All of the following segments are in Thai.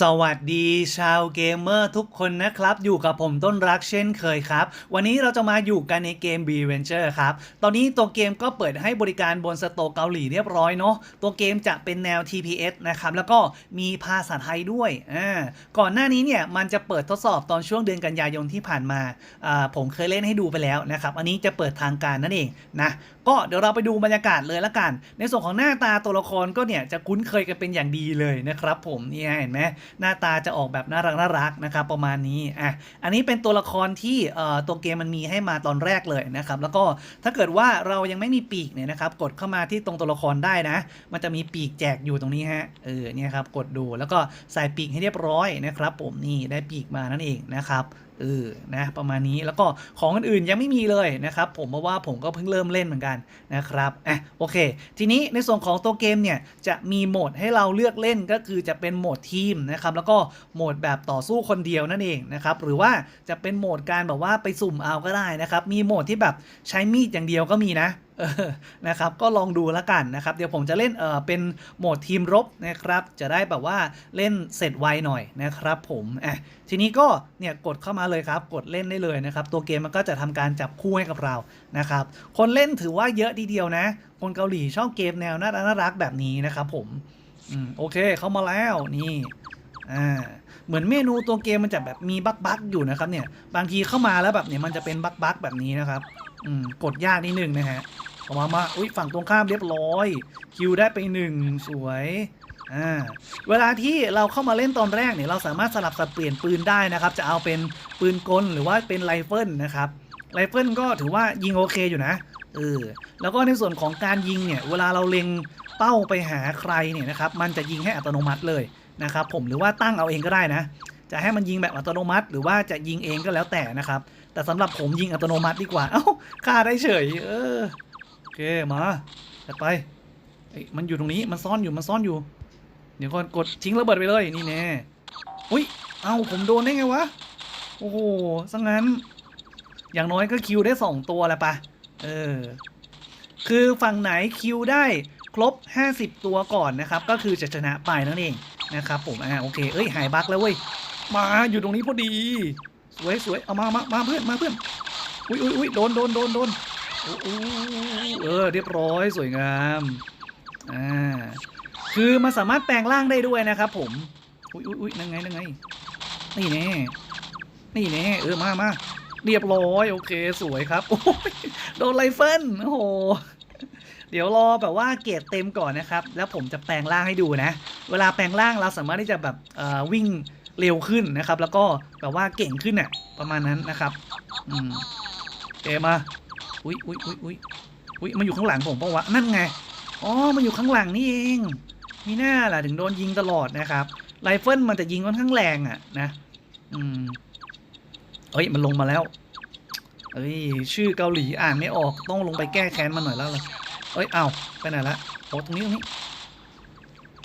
สวัสดีชาวเกมเมอร์ทุกคนนะครับ อยู่กับผมต้นรักเช่นเคยครับ วันนี้เราจะมาอยู่กันในเกม b v e n t u r e ครับ ตอนนี้ตัวเกมก็เปิดให้บริการบนสโตเกาหลีเรียบร้อยเนาะตัวเกมจะเป็นแนว TPS นะครับ แล้วก็มีภาษาไทยด้วยอ่าก่อนหน้านี้เนี่ย มันจะเปิดทดสอบตอนช่วงเดือนกันยายนที่ผ่านมาอ่าผมเคยเล่นให้ดูไปแล้วนะครับ อันนี้จะเปิดทางการนั่นเองนะก็เดี๋ยวเราไปดูบรรยากาศเลยละกัน ในส่วนของหน้าตาตัวละครก็เนี่ยจะคุ้นเคยกันเป็นอย่างดีเลยนะครับผมเนี่ยเห็นไหมหน้าตาจะออกแบบน่ารักน่ารักนะครับประมาณนี้อะอันนี้เป็นตัวละครที่ตัวเกมมันมีให้มาตอนแรกเลยนะครับแล้วก็ถ้าเกิดว่าเรายังไม่มีปีกเนี่ยนะครับกดเข้ามาที่ตรงตัวละครได้นะ มันจะมีปีกแจกอยู่ตรงนี้ฮะเออเนี่ยครับกดดูแล้วก็ใส่ปีกให้เรียบร้อยนะครับผมนี่ได้ปีกมานั่นเองนะครับ เออนะประมาณนี้แล้วก็ของอื่นๆยังไม่มีเลยนะครับผมเพราะว่าผมก็เพิ่งเริ่มเล่นเหมือนกันนะครับอะโอเค ทีนี้ในส่วนของตัวเกมเนี่ยจะมีโหมดให้เราเลือกเล่นก็คือจะเป็นโหมดทีมนะครับแล้วก็โหมดแบบต่อสู้คนเดียวนั่นเองนะครับหรือว่าจะเป็นโหมดการแบบว่าไปสุ่มเอาก็ได้นะครับมีโหมดที่แบบใช้มีดอย่างเดียวก็มีนะ นะครับก็ลองดูแล้วกันนะครับ เดี๋ยวผมจะเล่นเออเป็นโหมดทีมรบนะครับ จะได้แบบว่าเล่นเสร็จไวหน่อยนะครับผมอะทีนี้ก็เนี่ยกดเข้ามาเลยครับ กดเล่นได้เลยนะครับ ตัวเกมมันก็จะทำการจับคู่ให้กับเรานะครับ คนเล่นถือว่าเยอะทีเดียวนะ คนเกาหลีชอบเกมแนวน่ารักน่ารักแบบนี้นะครับผมอืมโอเคเข้ามาแล้วนี่อ่าเหมือนเมนูตัวเกมมันจะแบบมีบั๊กบั๊กอยู่นะครับเนี่ยบางทีเข้ามาแล้วแบบเนี่ยมันจะเป็นบั๊กบั๊กแบบนี้นะครับ อืมกดยากนิดนึงนะฮะออกมามาอุ้ยฝั่งตรงข้ามเรียบร้อย คิวได้ไปหนึ่งสวยอ่าเวลาที่เราเข้ามาเล่นตอนแรกเนี่ยเราสามารถสลับสับเปลี่ยนปืนได้นะครับ จะเอาเป็นปืนกลหรือว่าเป็นไรเฟิลนะครับไรเฟิลก็ถือว่ายิงโอเคอยู่นะเออแล้วก็ในส่วนของการยิงเนี่ยเวลาเราเล็งเป้าไปหาใครเนี่ยนะครับมันจะยิงให้อัตโนมัติเลยนะครับผมหรือว่าตั้งเอาเองก็ได้นะ จะให้มันยิงแบบอัตโนมัติ หรือว่าจะยิงเองก็แล้วแต่นะครับ แต่สำหรับผมยิงอัตโนมัติดีกว่า เอ้าฆ่าได้เฉย เออโอเคมาจัดไปมันอยู่ตรงนี้มันซ่อนอยู่มันซ่อนอยู่ เดี๋ยวก่อนกดทิ้งระเบิดไปเลยนี่แน่อุ้ยเอ้าผมโดนได้ไงวะโอ้โหสังงั้น อย่างน้อยก็คิวได้สองตัวแล้วปะเออคือฝั่งไหนคิวได้ครบ 50 ตัวก่อนนะครับ ก็คือจะชนะไปนั่นเองนะครับผมอ่าโอเค เอ้ยหายบั๊กแล้วเว้ย มาอยู่ตรงนี้พอดี สวยสวยเอามามามาเพื่อนมาเพื่อนอุ้ยอุ้ยอุ้ยโดนโดนโดนโดนโอ้โหเออเรียบร้อยสวยงามอ่าคือมันสามารถแปลงร่างได้ด้วยนะครับ ผมอุ้ยอุ้ยอุ้ยนั่งไงนั่งไงนี่แน่นี่แน่เออมามาเรียบร้อยโอเคสวยครับโอ้ยโดนไรเฟิลโอ้โหเดี๋ยวรอแบบว่าเกรดเต็มก่อนนะครับ แล้วผมจะแปลงร่างให้ดูนะ เวลาแปลงร่างเราสามารถที่จะแบบเอ่อวิ่ง เร็วขึ้นนะครับ แล้วก็แบบว่าเก่งขึ้นน่ะประมาณนั้นนะครับอืมเอมาอุ้ยอุ้ยอุ้ยอุ้ยอุ้ยมันอยู่ข้างหลังผมปะวะนั่นไงอ๋อมันอยู่ข้างหลังนี่เองมีหน้าล่ะถึงโดนยิงตลอดนะครับไรเฟิลมันจะยิงค่อนข้างแรงอะนะอืมเฮ้ยมันลงมาแล้วเอ้ยชื่อเกาหลีอ่านไม่ออกต้องลงไปแก้แค้นมันหน่อยแล้วเลยเอ้ยเอาไปไหนละโอ้ตรงนี้ตรงนี้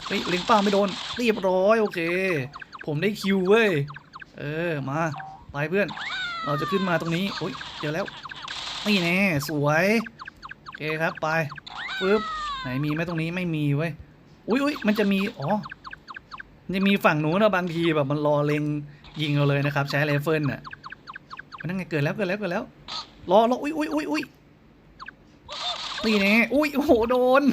เฮ้ยเล็งเป้าไม่โดนเรียบร้อยโอเค ผมได้คิวเว้ย เออ มาไปเพื่อน เราจะขึ้นมาตรงนี้อุ้ยเจอแล้ว นี่แน่สวย โอเคครับไปปึ๊บ ไหนมีไหมตรงนี้ไม่มีเว้ย อุ้ยอุ้ยมันจะมี อ๋อ มันจะมีฝั่งนู้นนะบางทีแบบมันรอเล็งยิงเราเลยนะครับ ใช้ไรเฟิลน่ะมันนั่งไงเกิดแล้วเกิดแล้วเกิดแล้ว รอรออุ้ยอุ้ยอุ้ยอุ้ยนี่แน่อุ้ยโอ้โหโดน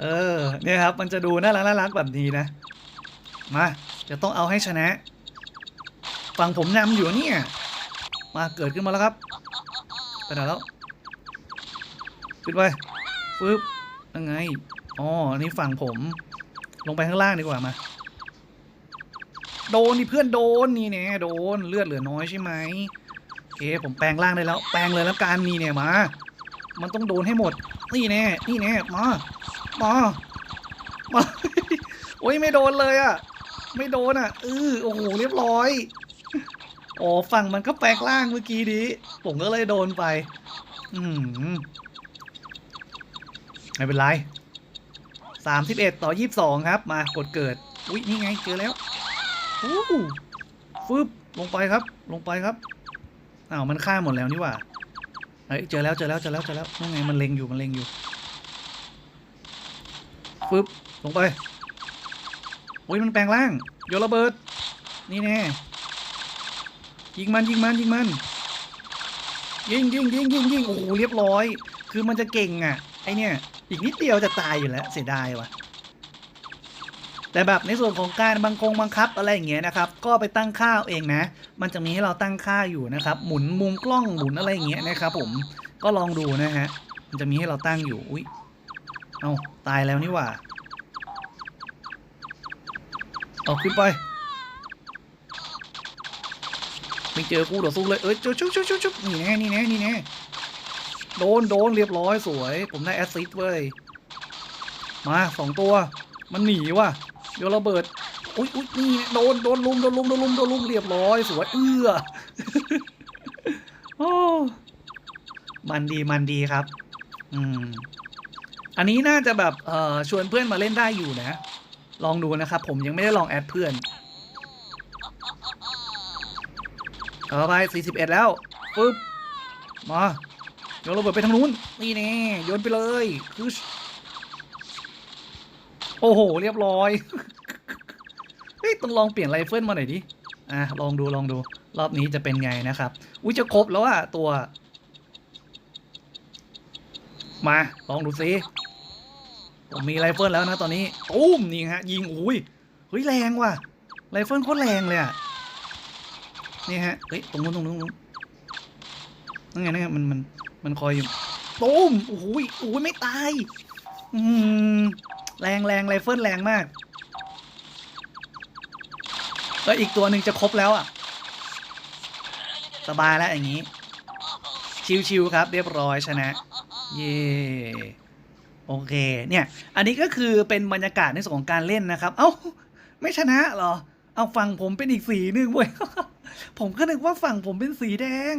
เออเนี่ยครับมันจะดูน่ารักน่ารักแบบนี้นะ มาจะต้องเอาให้ชนะ ฝั่งผมนำอยู่เนี่ยมาเกิดขึ้นมาแล้วครับไปไหนแล้วขึ้นไปปึ๊บยังไงอ๋ออันนี้ฝั่งผม ลงไปข้างล่างดีกว่ามา โดนนี่เพื่อนโดนนี่เนี่ยโดนเลือดเหลือน้อยใช่ไหมโอเคผมแปลงร่างได้แล้ว แปลงเลยแล้วกันนี่เนี่ยมา มันต้องโดนให้หมด นี่แน่นี่แน่มา มามาโอ้ยไม่โดนเลยอะ ไม่โดนอะเออโอ้โหเรียบร้อยอ๋อฝั่งมันก็แปลงร่างเมื่อกี้นี้ผมก็เลยโดนไป อืมไม่เป็นไรสามสิบเอ็ดต่อยี่สิบสองครับ มากดเกิด อุ๊ยนี่ไงเจอแล้วอู้ฟึบลงไปครับ ลงไปครับอ้าวมันฆ่าหมดแล้วนี่หว่าเฮ้ยเจอแล้วเจอแล้วเจอแล้วเจอแล้วนั่นไงมันเล็งอยู่มันเล็งอยู่ ฟึบลงไปโอ้ยมันแปลงร่างโยนระเบิด นี่แน่ยิงมันยิงมันยิงมันยิงยิงยิงยิงยิงโอ้โหเรียบร้อย คือมันจะเก่งอะไอเนี่ยอีกนิดเดียวจะตายอยู่แล้วเสียดายว่ะแต่แบบในส่วนของการบังคงบังคับอะไรอย่างเงี้ยนะครับก็ไปตั้งค่าเอาเองนะ มันจะมีให้เราตั้งค่าอยู่นะครับ หมุนมุมกล้องหมุนอะไรอย่างเงี้ยนะครับผมก็ลองดูนะฮะมันจะมีให้เราตั้งอยู่อุ้ย เอาตายแล้วนี่หว่าเอาขึ้นไป ไม่เจอกูต่อสู้เลย เอ้ยชุบชุบชุบชุบชุบนี่แน่นี่แน่นี่แน่โดนโดนเรียบร้อยสวย ผมได้แอสซิสต์เว้ย มาสองตัว มันหนีว่ะเดี๋ยวระเบิดอุ้ยอุ้ยนี่โดนโดนลุมโดนลุมโดนลุมโดนลุมเรียบร้อยสวยเอื้อมันดีมันดีครับ อืม อันนี้น่าจะแบบเอ่อชวนเพื่อนมาเล่นได้อยู่นะ ลองดูนะครับ ผมยังไม่ได้ลองแอดเพื่อนเอาไป41 แล้วปึ๊บมาโยนระเบิดไปทางนู้นนี่แน่โยนไปเลยคือโอ้โห เรียบร้อยเฮ้ยต้องลองเปลี่ยนไรเฟิลมาหน่อยดิอะลองดูลองดู รอบนี้จะเป็นไงนะครับอุ้ยจะครบแล้วอะตัว มา ลองดูซิ ผมมีไรเฟิลแล้วนะตอนนี้ตุ้มนี่ฮะ ยิงอุ้ยเฮ้ยแรงว่ะไรเฟิลโคตรแรงเลยอะนี่ฮะเฮ้ยตรงนู้นตรงนู้นตรงนู้นนั่นไงนั่นไงมันมันมันคอยอยู่ตุ้มโอ้ยโอ้ยไม่ตายอืมแรงแรงไรเฟิลแรงมากแล้วอีกตัวหนึ่งจะครบแล้วอะ สบายแล้วอย่างนี้ ชิวๆครับ เรียบร้อยชนะ เย่ โอเคเนี่ยอันนี้ก็คือเป็นบรรยากาศในส่วนของการเล่นนะครับ เอ้าไม่ชนะเหรอ เอาฝั่งผมเป็นอีกสีหนึ่งเว้ยผมก็นึกว่าฝั่งผมเป็นสีแดง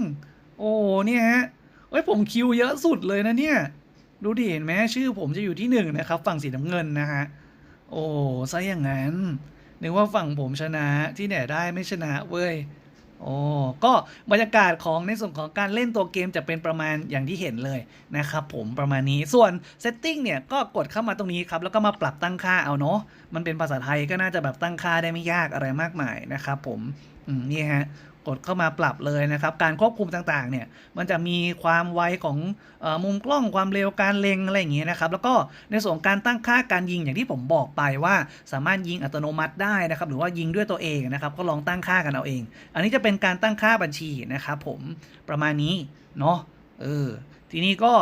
โอ้เนี่ยฮะเอ้ยผมคิวเยอะสุดเลยนะเนี่ย ดูดิเห็นไหมชื่อผมจะอยู่ที่หนึ่งนะครับ ฝั่งสีน้ำเงินนะฮะโอ้ซะอย่างนั้นนึกว่าฝั่งผมชนะที่ไหนได้ไม่ชนะเว้ย โอ้ก็บรรยากาศของในส่วนของการเล่นตัวเกมจะเป็นประมาณอย่างที่เห็นเลยนะครับผมประมาณนี้ส่วนเซตติ้งเนี่ยก็กดเข้ามาตรงนี้ครับ แล้วก็มาปรับตั้งค่าเอาเนาะมันเป็นภาษาไทยก็น่าจะแบบตั้งค่าได้ไม่ยากอะไรมากมายนะครับผมอืมนี่ฮะ กดเข้ามาปรับเลยนะครับ การควบคุมต่างๆเนี่ยมันจะมีความไวของออมุมกล้องความเร็วการเล็งอะไรอย่างเงี้ยนะครับ แล้วก็ในส่วนของการตั้งค่าการยิงอย่างที่ผมบอกไปว่า สามารถยิงอัตโนมัติได้นะครับ หรือว่ายิงด้วยตัวเองนะครับ ก็ลองตั้งค่ากันเอาเอง อันนี้จะเป็นการตั้งค่าบัญชีนะครับ ผมประมาณนี้เนาะเออ ทีนี้ก็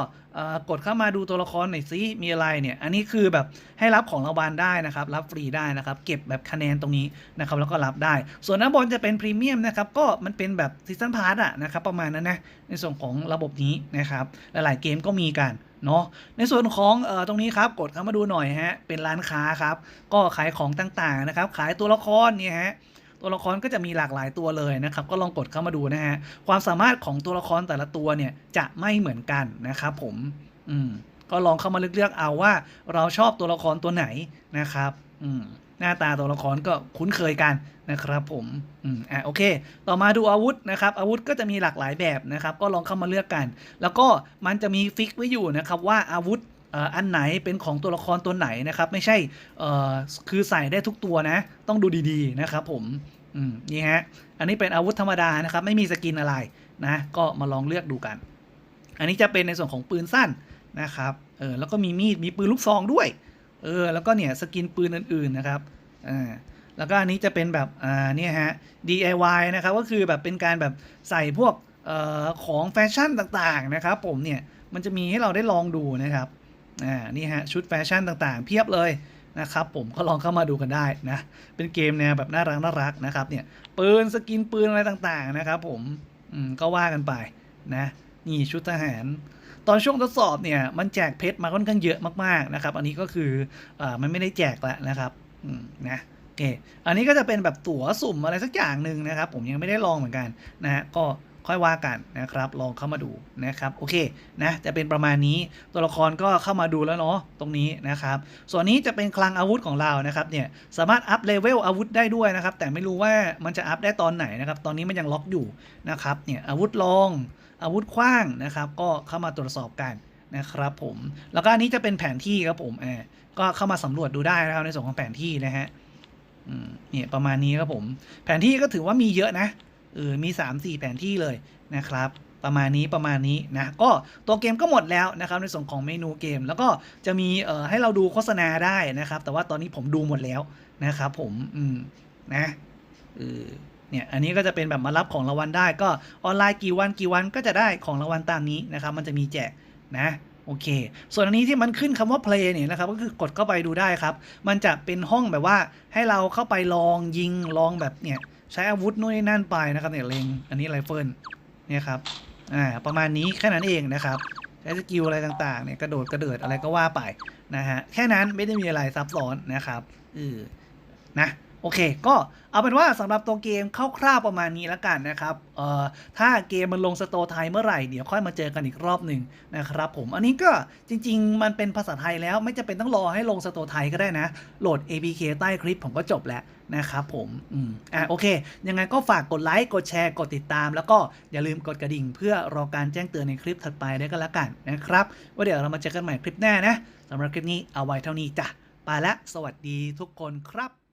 กดเข้ามาดูตัวละครหน่อยซิมีอะไรเนี่ย อันนี้คือแบบให้รับของรางวัลได้นะครับ รับฟรีได้นะครับ เก็บแบบคะแนนตรงนี้นะครับ แล้วก็รับได้ ส่วนน้าบอลจะเป็นพรีเมียมนะครับ ก็มันเป็นแบบซีซันพาร์ตอะนะครับ ประมาณนั้นนะ ในส่วนของระบบนี้นะครับ หลายๆเกมก็มีกันเนาะในส่วนของออตรงนี้ครับ กดเข้ามาดูหน่อยฮะ เป็นร้านค้าครับ ก็ขายของต่างๆนะครับ ขายตัวละครเนี่ยฮะ ตัวละครก็จะมีหลากหลายตัวเลยนะครับ ก็ลองกดเข้ามาดูนะฮะ ความสามารถของตัวละครแต่ละตัวเนี่ยจะไม่เหมือนกันนะครับผม อืม ก็ลองเข้ามาเลือกๆเอาว่า เราชอบตัวละครตัวไหนนะครับ อืม หน้าตาตัวละครก็คุ้นเคยกันนะครับผม อืม อะ โอเค ต่อมาดูอาวุธนะครับ อาวุธก็จะมีหลากหลายแบบนะครับ ก็ลองเข้ามาเลือกกัน แล้วก็มันจะมีฟิกไว้อยู่นะครับว่าอาวุธ อันไหนเป็นของตัวละครตัวไหนนะครับ ไม่ใช่คือใส่ได้ทุกตัวนะ ต้องดูดีๆนะครับผมอืมนี่ฮะอันนี้เป็นอาวุธธรรมดานะครับ ไม่มีสกินอะไรนะ ก็มาลองเลือกดูกัน อันนี้จะเป็นในส่วนของปืนสั้นนะครับเออแล้วก็มีมีดมีปืนลูกซองด้วยเออแล้วก็เนี่ยสกินปืนอื่นๆนะครับอ่าแล้วก็อันนี้จะเป็นแบบอ่าเนี่ยฮะ DIY นะครับก็คือแบบเป็นการแบบใส่พวกเอ่อของแฟชั่นต่างๆนะครับ ผมเนี่ยมันจะมีให้เราได้ลองดูนะครับ อ่านี่ฮะชุดแฟชั่นต่างๆ เพียบเลยนะครับผมก็ลองเข้ามาดูกันได้นะเป็นเกมแนวแบบน่ารักน่ารักนะครับเนี่ยปืนสกินปืนอะไรต่างๆนะครับผมอืมก็ว่ากันไปนะนี่ชุดทหาร ตอนช่วงทดสอบเนี่ยมันแจกเพชรมาค่อนข้างเยอะมากๆนะครับ อันนี้ก็คืออ่ามันไม่ได้แจกแล้วนะครับอืมนะโอเคอันนี้ก็จะเป็นแบบตั๋วสุ่มอะไรสักอย่างหนึ่งนะครับ ผมยังไม่ได้ลองเหมือนกันนะฮะก็ ค่อยว่ากันนะครับ ลองเข้ามาดูนะครับโอเคนะจะเป็นประมาณนี้ตัวละครก็เข้ามาดูแล้วเนาะตรงนี้นะครับส่วนนี้จะเป็นคลังอาวุธของเรานะครับเนี่ยสามารถอัพเลเวลอาวุธได้ด้วยนะครับแต่ไม่รู้ว่ามันจะอัพได้ตอนไหนนะครับตอนนี้มันยังล็อกอยู่นะครับเนี่ยอาวุธลองอาวุธขว้างนะครับก็เข้ามาตรวจสอบกันนะครับผมแล้วก็อันนี้จะเป็นแผนที่ครับผมแอบก็เข้ามาสำรวจดูได้นะครับในส่วนของแผนที่นะฮะเนี่ยประมาณนี้ครับผม แผนที่ก็ถือว่ามีเยอะนะ เออมี 3 4 แผนที่เลยนะครับประมาณนี้ประมาณนี้นะก็ตัวเกมก็หมดแล้วนะครับในส่วนของเมนูเกม แล้วก็จะมีเอ่อให้เราดูโฆษณาได้นะครับ แต่ว่าตอนนี้ผมดูหมดแล้วนะครับผมอืมนะเออเนี่ยอันนี้ก็จะเป็นแบบมารับของรางวัลได้ก็ออนไลน์กี่วันกี่วันก็จะได้ของรางวัลตามนี้นะครับ มันจะมีแจกนะโอเค ส่วนอันนี้ที่มันขึ้นคำว่า play เนี่ยนะครับ ก็คือกดเข้าไปดูได้ครับ มันจะเป็นห้องแบบว่าให้เราเข้าไปลองยิงลองแบบเนี่ย ใช้อาวุธนู่นนี่นั่นไปนะครับเนี่ยเล็งอันนี้ไรเฟิลเนี่ยครับอ่าประมาณนี้แค่นั้นเองนะครับใช้สกิลอะไรต่างๆเนี่ยกระโดดกระเดิดอะไรก็ว่าไปนะฮะแค่นั้นไม่ได้มีอะไรซับซ้อนนะครับเออนะ อเค ก็เอาเป็นว่าสำหรับตัวเกมคร่าวๆประมาณนี้แล้วกันนะครับเอ่อถ้าเกมมันลงสโตไทยเมื่อไหร่เดี๋ยวค่อยมาเจอกันอีกรอบหนึ่งนะครับผมอันนี้ก็จริง ๆ มันเป็นภาษาไทยแล้วไม่จำเป็นต้องรอให้ลงสโตไทยก็ได้นะ โหลด APK ใต้คลิปผมก็จบแล้วนะครับผมอืมอะโอเค ยังไงก็ฝากกดไลค์กดแชร์กดติดตาม แล้วก็อย่าลืมกดกระดิ่ง เพื่อรอการแจ้งเตือนในคลิปถัดไปได้ก็แล้วกันนะครับว่าเดี๋ยวเรามาเจอกันใหม่คลิปหน้านะสำหรับคลิปนี้เอาไว้เท่านี้จ้ะไปละสวัสดีทุกคนครับ